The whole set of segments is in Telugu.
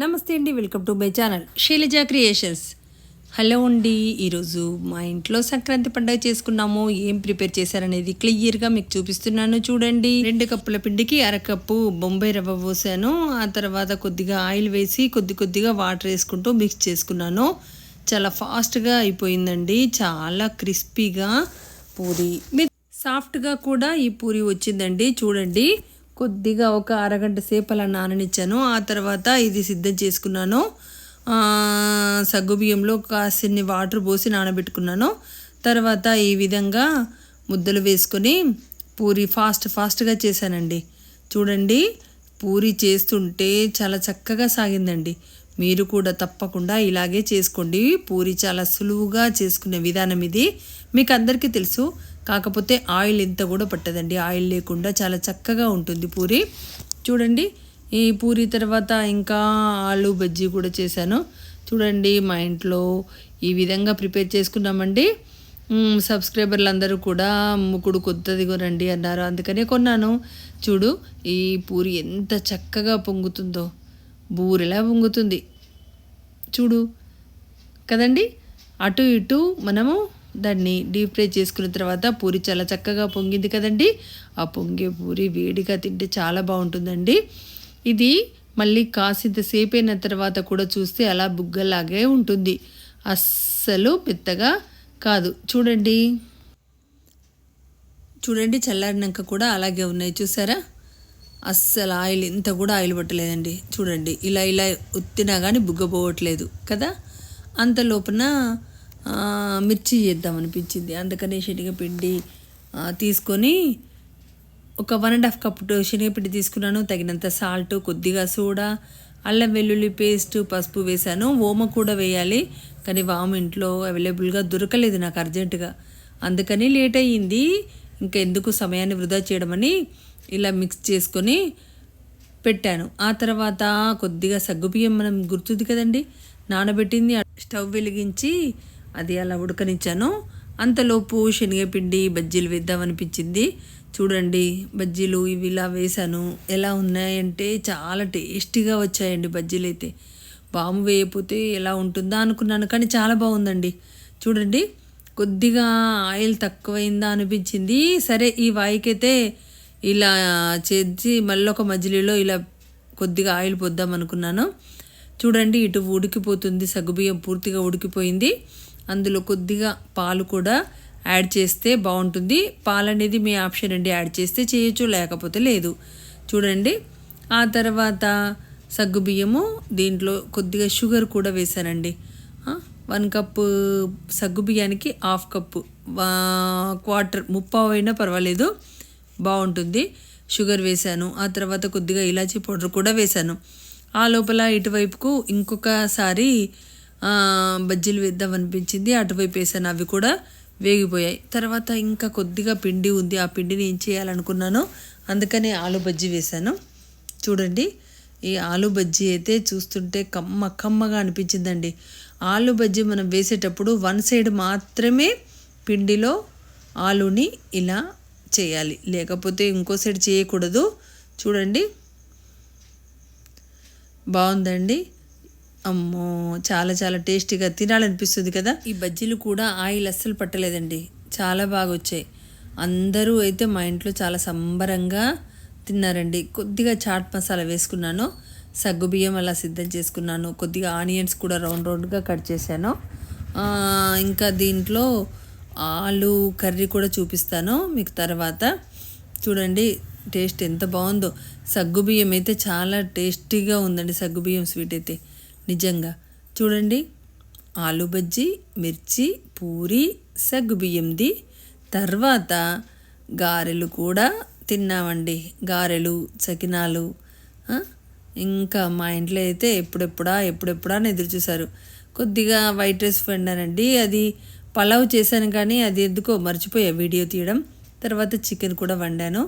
నమస్తే అండి welcome to my channel Shailaja Creations. Hello అండి ఈరోజు మా ఇంట్లో సంక్రాంతి పండుగ చేసుకున్నాము. ఏం ప్రిపేర్ చేశారనేది క్లియర్గా మీకు చూపిస్తున్నాను చూడండి. రెండు కప్పుల పిండికి అరకప్పు బొంబాయి రవ్వ పోసాను. ఆ తర్వాత కొద్దిగా ఆయిల్ వేసి కొద్ది కొద్దిగా వాటర్ వేసుకుంటూ మిక్స్ చేసుకున్నాను. చాలా ఫాస్ట్గా అయిపోయిందండి. చాలా క్రిస్పీగా పూరి. సాఫ్ట్గా కూడా ఈ పూరి వచ్చిందండి. చూడండి. కొద్దిగా ఒక అరగంట సేపు అలా నాననిచ్చాను. ఆ తర్వాత ఇది సిద్ధం చేసుకున్నాను. సగ్గుబియ్యంలో కాసిన్ని వాటర్ పోసి నానబెట్టుకున్నాను. తర్వాత ఈ విధంగా ముద్దలు వేసుకొని పూరి ఫాస్ట్ ఫాస్ట్గా చేశానండి. చూడండి పూరి చేస్తుంటే చాలా చక్కగా సాగిందండి. మీరు కూడా తప్పకుండా ఇలాగే చేసుకోండి. పూరి చాలా సులువుగా చేసుకునే విధానం ఇది. మీకు అందరికీ తెలుసు కాకపోతే ఆయిల్ ఎంత కూడా పట్టదండి. ఆయిల్ లేకుండా చాలా చక్కగా ఉంటుంది పూరి. చూడండి ఈ పూరి తర్వాత ఇంకా ఆలు బజ్జీ కూడా చేశాను. చూడండి మా ఇంట్లో ఈ విధంగా ప్రిపేర్ చేసుకున్నామండి. సబ్స్క్రైబర్లు అందరూ కూడా ముకుడు కొత్తది కొనండి అన్నారు. అందుకనే కొన్నాను. చూడు ఈ పూరి ఎంత చక్కగా పొంగుతుందో. బూరెలా పొంగుతుంది. చూడు. కదండి అటు ఇటు మనము దాన్ని డీప్ ఫ్రై చేసుకున్న తర్వాత పూరి చాలా చక్కగా పొంగింది కదండి. ఆ పొంగే పూరి వేడిగా తింటే చాలా బాగుంటుందండి. ఇది మళ్ళీ కాసింత సేపు అయిన తర్వాత కూడా చూస్తే అలా బుగ్గలాగే ఉంటుంది. అస్సలు పెద్దగా కాదు. చూడండి. చూడండి చల్లారినాక కూడా అలాగే ఉన్నాయి. చూసారా? అస్సలు ఆయిల్ ఇంత కూడా ఆయిల్ పట్టలేదండి. చూడండి ఇలా ఇలా ఉత్తినా కానీ బుగ్గపోవట్లేదు కదా? అంత లోపల మిర్చి చేద్దాం అనిపించింది. అందుకని శనగపిండి తీసుకొని ఒక వన్ అండ్ హాఫ్ కప్ శనగపిండి తీసుకున్నాను. తగినంత సాల్ట్ కొద్దిగా సోడా అల్లం వెల్లుల్లి పేస్ట్ పసుపు వేశాను. ఓమ కూడా వేయాలి కానీ వాము ఇంట్లో అవైలబుల్గా దొరకలేదు నాకు అర్జెంటుగా. అందుకని లేట్ అయ్యింది. ఇంకా ఎందుకు సమయాన్ని వృధా చేయడమని ఇలా మిక్స్ చేసుకొని పెట్టాను. ఆ తర్వాత కొద్దిగా సగ్గుబియ్యం మనం గుర్తుంది కదండి నానబెట్టింది స్టవ్ వెలిగించి అది అలా ఉడకనిచ్చాను. అంతలోపు శనగపిండి బజ్జీలు వేద్దామనిపించింది. చూడండి బజ్జీలు ఇవి ఇలా వేశాను. ఎలా ఉన్నాయంటే చాలా టేస్టీగా వచ్చాయండి బజ్జీలు అయితే బాము వేయకపోతే ఎలా ఉంటుందా అనుకున్నాను కానీ చాలా బాగుందండి. చూడండి కొద్దిగా ఆయిల్ తక్కువైందా అనిపించింది. సరే ఈ వాయికైతే ఇలా చేసి మళ్ళీ ఒక మజిలీలో ఇలా కొద్దిగా ఆయిల్ పొద్దాం అనుకున్నాను చూడండి ఇటు ఉడికిపోతుంది సగ్గుబియ్యం పూర్తిగా ఉడికిపోయింది. అందులో కొద్దిగా పాలు కూడా యాడ్ చేస్తే బాగుంటుంది. పాలు అనేది మీ ఆప్షన్ అండి. యాడ్ చేస్తే చేయొచ్చు లేకపోతే లేదు. చూడండి. ఆ తర్వాత సగ్గుబియ్యము దీంట్లో కొద్దిగా షుగర్ కూడా వేసానండి వన్ కప్పు సగ్గుబియ్యానికి హాఫ్ కప్పు. క్వార్టర్ ముప్పావు అయినా పర్వాలేదు. బాగుంటుంది. షుగర్ వేశాను. ఆ తర్వాత కొద్దిగా ఇలాచీ పౌడర్ కూడా వేశాను. ఆ లోపల ఇటువైపుకు ఇంకొకసారి బజ్జీలు వేద్దాం అనిపించింది అటువైపు వేసాను. అవి కూడా వేగిపోయాయి. తర్వాత ఇంకా కొద్దిగా పిండి ఉంది. ఆ పిండిని ఏం చేయాలనుకున్నాను అందుకనే ఆలు బజ్జీ వేశాను చూడండి ఈ ఆలు బజ్జీ అయితే చూస్తుంటే కమ్మ కమ్మగా అనిపించిందండి. ఆలు బజ్జీ మనం వేసేటప్పుడు వన్ సైడ్ మాత్రమే పిండిలో ఆలుని ఇలా చేయాలి. లేకపోతే ఇంకో సైడ్ చేయకూడదు. చూడండి బాగుందండి. అమ్మో చాలా చాలా టేస్టీగా తినాలనిపిస్తుంది కదా. ఈ బజ్జీలు కూడా ఆయిల్ అస్సలు పట్టలేదండి. చాలా బాగా వచ్చాయి అందరూ అయితే మా ఇంట్లో చాలా సంబరంగా తిన్నారండి. కొద్దిగా చాట్ మసాలా వేసుకున్నాను. సగ్గు బియ్యం అలా సిద్ధం చేసుకున్నాను. కొద్దిగా ఆనియన్స్ కూడా రౌండ్ రౌండ్గా కట్ చేశాను. ఇంకా దీంట్లో ఆలు కర్రీ కూడా చూపిస్తాను మీకు తర్వాత. చూడండి టేస్ట్ ఎంత బాగుందో. సగ్గుబియ్యం అయితే చాలా టేస్టీగా ఉందండి. సగ్గుబియ్యం స్వీట్ అయితే. నిజంగా. చూడండి. ఆలు బజ్జీ మిర్చి పూరి సగ్గుబియ్యంది తర్వాత గారెలు కూడా తిన్నామండి. గారెలు సకినాలు ఇంకా మా ఇంట్లో అయితే ఎప్పుడెప్పుడా ఎప్పుడెప్పుడా అని ఎదురు చూశారు. కొద్దిగా వైట్ రైస్ వండానండి. అది పలావ్ చేశాను కానీ అది ఎందుకో మర్చిపోయా వీడియో తీయడం. తర్వాత చికెన్ కూడా వండాను.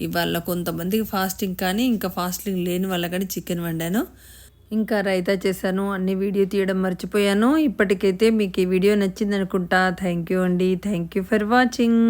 ఇవాళ కొంతమందికి ఫాస్టింగ్ కానీ ఇంకా ఫాస్టింగ్ లేని వాళ్ళ కానీ చికెన్ వండాను. ఇంకా రైతా చేశాను అన్ని వీడియో తీయడం మర్చిపోయాను. ఇప్పటికైతే మీకు ఈ వీడియో నచ్చింది అనుకుంటా థ్యాంక్ యూ అండి. Thank you for watching.